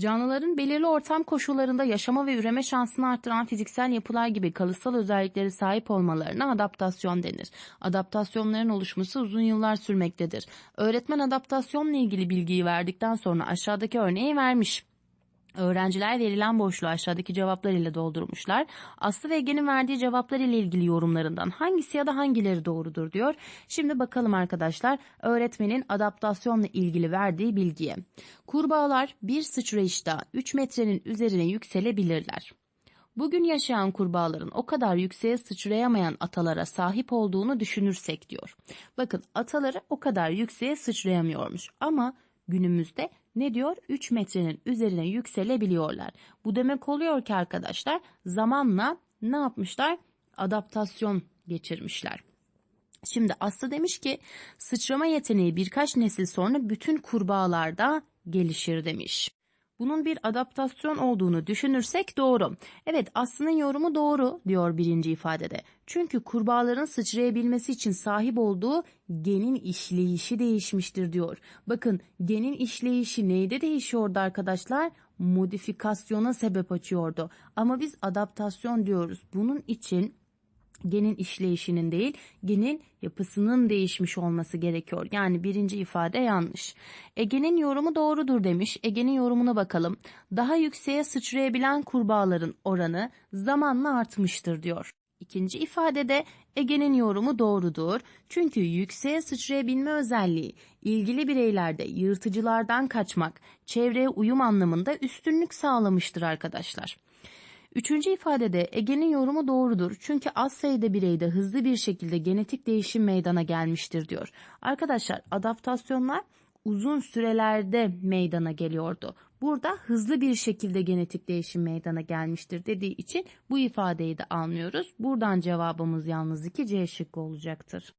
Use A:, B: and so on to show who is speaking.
A: Canlıların belirli ortam koşullarında yaşama ve üreme şansını artıran fiziksel yapılar gibi kalıtsal özelliklere sahip olmalarına adaptasyon denir. Adaptasyonların oluşması uzun yıllar sürmektedir. Öğretmen adaptasyonla ilgili bilgiyi verdikten sonra aşağıdaki örneği vermiş. Öğrenciler verilen boşluğu aşağıdaki cevaplar ile doldurmuşlar. Aslı ve Ege'nin verdiği cevaplar ile ilgili yorumlarından hangisi ya da hangileri doğrudur diyor. Şimdi bakalım arkadaşlar öğretmenin adaptasyonla ilgili verdiği bilgiye. Kurbağalar bir sıçrayışta 3 metrenin üzerine yükselebilirler. Bugün yaşayan kurbağaların o kadar yükseğe sıçrayamayan atalara sahip olduğunu düşünürsek diyor. Bakın ataları o kadar yükseğe sıçrayamıyormuş ama günümüzde ne diyor? 3 metrenin üzerine yükselebiliyorlar. Bu demek oluyor ki arkadaşlar zamanla ne yapmışlar? Adaptasyon geçirmişler. Şimdi Aslı demiş ki sıçrama yeteneği birkaç nesil sonra bütün kurbağalarda gelişir demiş. Bunun bir adaptasyon olduğunu düşünürsek doğru. Evet Aslı'nın yorumu doğru diyor birinci ifadede. Çünkü kurbağaların sıçrayabilmesi için sahip olduğu genin işleyişi değişmiştir diyor. Bakın genin işleyişi neyde değişiyordu arkadaşlar? Modifikasyona sebep açıyordu. Ama biz adaptasyon diyoruz. Bunun için genin işleyişinin değil, genin yapısının değişmiş olması gerekiyor. Yani birinci ifade yanlış. Ege'nin yorumu doğrudur demiş. Ege'nin yorumuna bakalım. Daha yükseğe sıçrayabilen kurbağaların oranı zamanla artmıştır diyor. İkinci ifadede Ege'nin yorumu doğrudur. Çünkü yükseğe sıçrayabilme özelliği ilgili bireylerde yırtıcılardan kaçmak, çevreye uyum anlamında üstünlük sağlamıştır arkadaşlar. Üçüncü ifadede Ege'nin yorumu doğrudur çünkü az sayıda bireyde hızlı bir şekilde genetik değişim meydana gelmiştir diyor. Arkadaşlar adaptasyonlar uzun sürelerde meydana geliyordu. Burada hızlı bir şekilde genetik değişim meydana gelmiştir dediği için bu ifadeyi de almıyoruz. Buradan cevabımız yalnız 2 C şıkkı olacaktır.